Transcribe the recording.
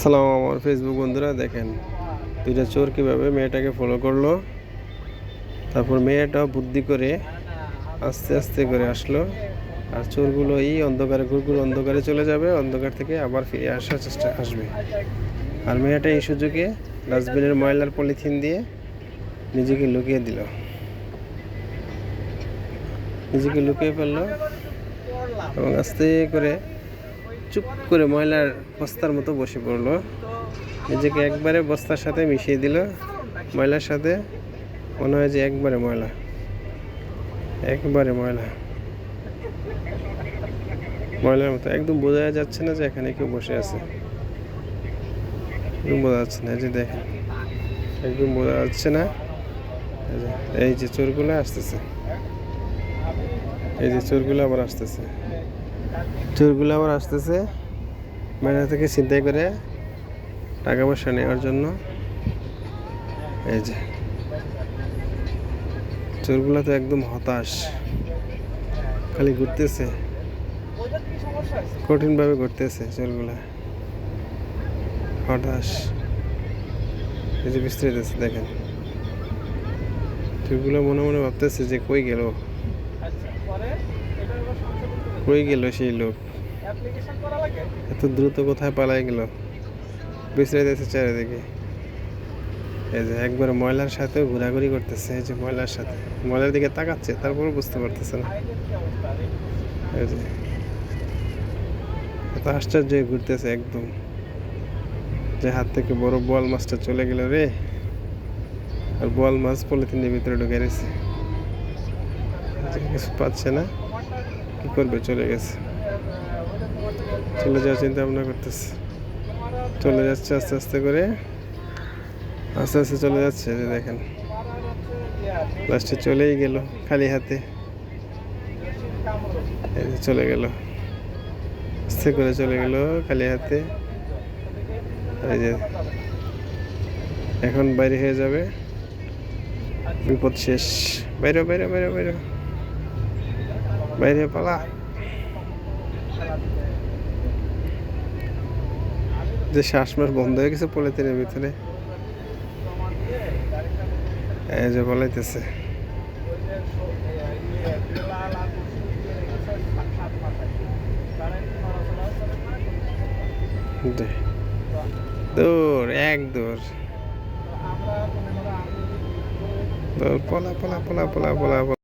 সালাম আমার ফেসবুক বন্ধুরা, দেখেন, দুইটা চোর কীভাবে মেয়েটাকে ফলো করল, তারপর মেয়েটা বুদ্ধি করে আস্তে আস্তে করে আসলো, আর চোরগুলো এই অন্ধকারে, ঘুরঘুর অন্ধকারে চলে যাবে, অন্ধকার থেকে আবার ফিরে আসার চেষ্টা আসবে। আর মেয়েটা এই সুযোগে ডাস্টবিনের ময়লার পলিথিন দিয়ে নিজেকে লুকিয়ে দিল। নিজেকে লুকিয়ে ফেলল এবং আস্তে করে চুপ করে ময়লার বস্তার মতো বসে পড়ল। নিজেকে একবারে বস্তার সাথে মিশিয়ে দিল, ময়লার সাথে। মনে হয় যে একবারে ময়লা। একবারে ময়লা। ময়লার মতো। একদম বোঝা যাচ্ছে না যে এখানে কেউ বসে আছে। একদম বোঝা যাচ্ছে না। যে দেখেন, একদম বোঝা যাচ্ছে না। এই যে চোরগুলো আসতেছে। এই যে চোরগুলো আবার আসতেছে। চোরগুলো আবার আসতেছে। মেলা থেকে চিন্তাই করে টাকা পয়সা নেওয়ার জন্য। এই যে। চোরগুলো তো একদম হতাশ। খালি ঘুরতেছে। কঠিনভাবে ঘুরতেছে চোরগুলা। হতাশ। এই যে বিস্তৃত আছে, দেখেন। চোরগুলো মনে মনে ভাবতেছে যে কই গেল। কই গেল সেই লোক। এত দ্রুত কোথায় পালাই গেল? বিছড়ে দিয়েছে চারিদিকে। এই যে একবার ময়লার সাথে ঘোরাঘুরি করতেছে, এই যে ময়লার সাথে। ময়লার দিকে তাকাচ্ছে তারপরে বুঝতে পারতেছে না। এই যে এত আশ্চর্য ঘুরতেছে একদম। যে হাত থেকে বড় বল মাছটা চলে গেল রে। আর বল মাছ পলিথিনের ভিতরে ঢুকে গেছে কিছু পাচ্ছে না। করবে, চলে গেছে। চলে যাওয়ার চিন্তা ভাবনা করতেছে। চলে যাচ্ছে আস্তে আস্তে করে। আস্তে আস্তে চলে যাচ্ছে যে দেখেন। লাস্টে চলেই গেল, খালি হাতে। চলে গেল। আস্তে করে চলে গেল, খালি হাতে। এই যে এখন বাইরে হয়ে যাবে। বিপদ শেষ। বাইরে বাইরে বাইরে বাইরে। বাইরে পালা। যে শ্বাসমাস বন্ধ হয়ে গেছে পলিথিনের ভিতরে। এই যে বলাইতেছে দে- দৌড় এক দৌড় দৌড় পলা পলা পলা পলা পলা।